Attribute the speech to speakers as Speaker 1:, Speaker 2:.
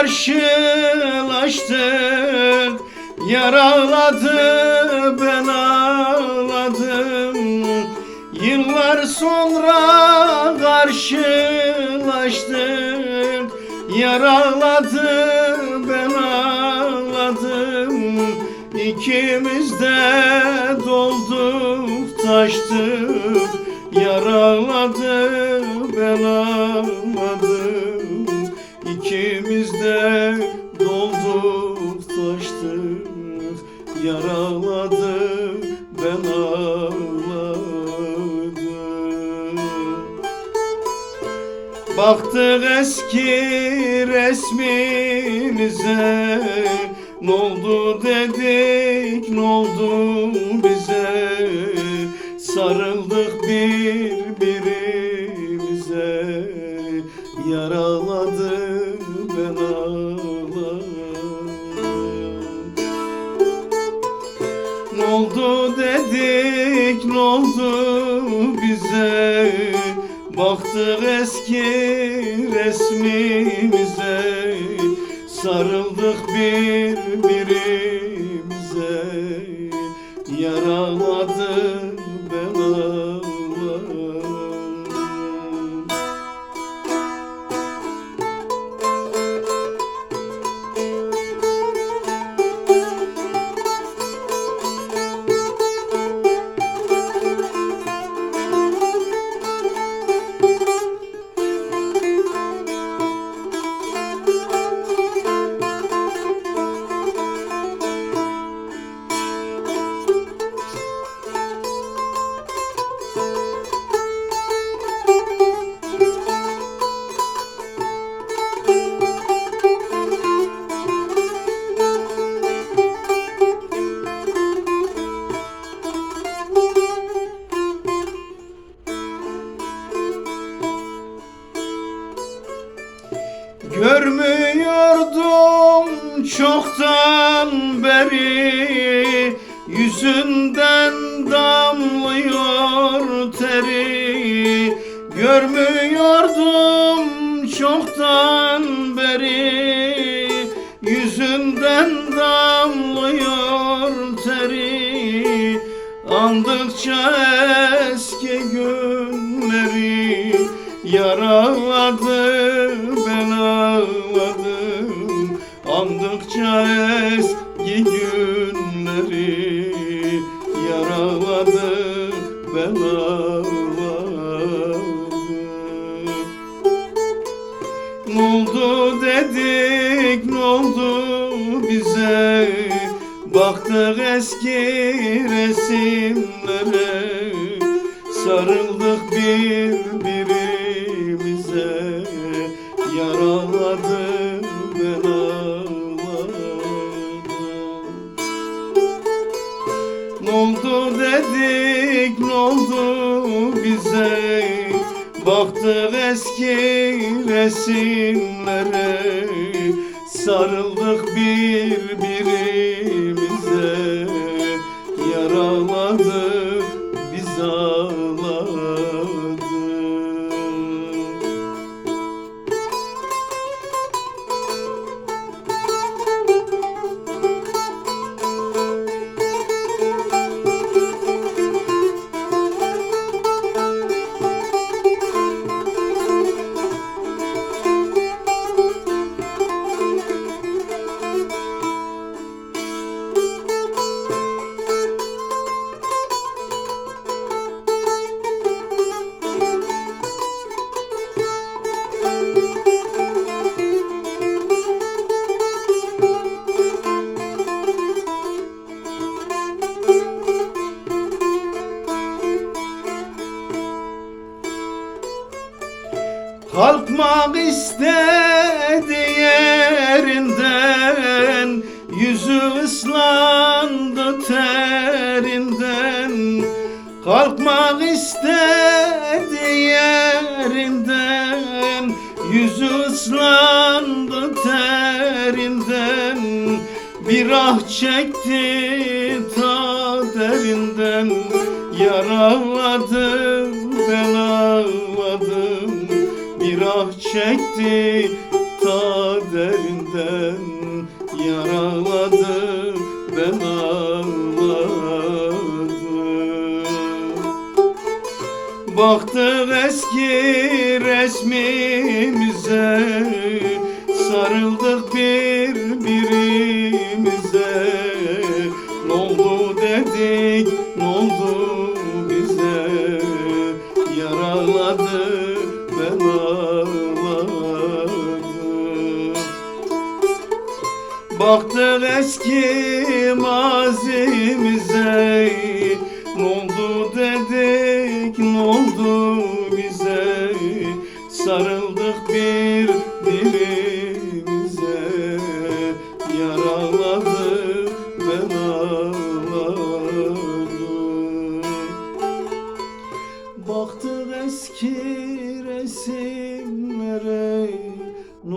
Speaker 1: Karşılaştık. Yaraladı ben ağladım. Yıllar sonra karşılaştık. Yaraladı ben ağladım. İkimiz de dolduk taştık. Yaraladı ben ağladım İkimiz de dolduk taştık Yaraladı ben ağladım. Baktık eski resmimize Ne oldu dedik ne oldu bize? Sarıldık birbirimize Yaraladı oldu bize Baktık eski resmimize. Sarıldık birbirimize Yaraladı ben çoktan beri Yüzünden damlıyor teri. Görmüyordum çoktan beri Yüzünden damlıyor teri. Andıkça eski günleri Yaraladı ben ağladım Andıkça eski günleri Yaraladı ben ağladım. Ne oldu dedik ne oldu bize? Baktık eski resimlere Sarıldık birbirimize. Yaraladı bize Baktık eski resimlere Sarıldık birbirimize Yaraladı istedi yerinden Yüzü ıslandı terinden. Kalkmak istedi yerinden Yüzü ıslandı terinden. Bir ah çekti ta derinden Yaraladım çekti ta derinden Yaraladı ben ağladım. Baktık eski resmimize Sarıldık birbirimize. Ne oldu dedik ne oldu bize? Yaraladı ben ağladım Baktık eski mazimize. Ne oldu dedik ne oldu bize? Sarıldık birbirimize Yaraladı ben ağladım Baktık eski resimlere. Ne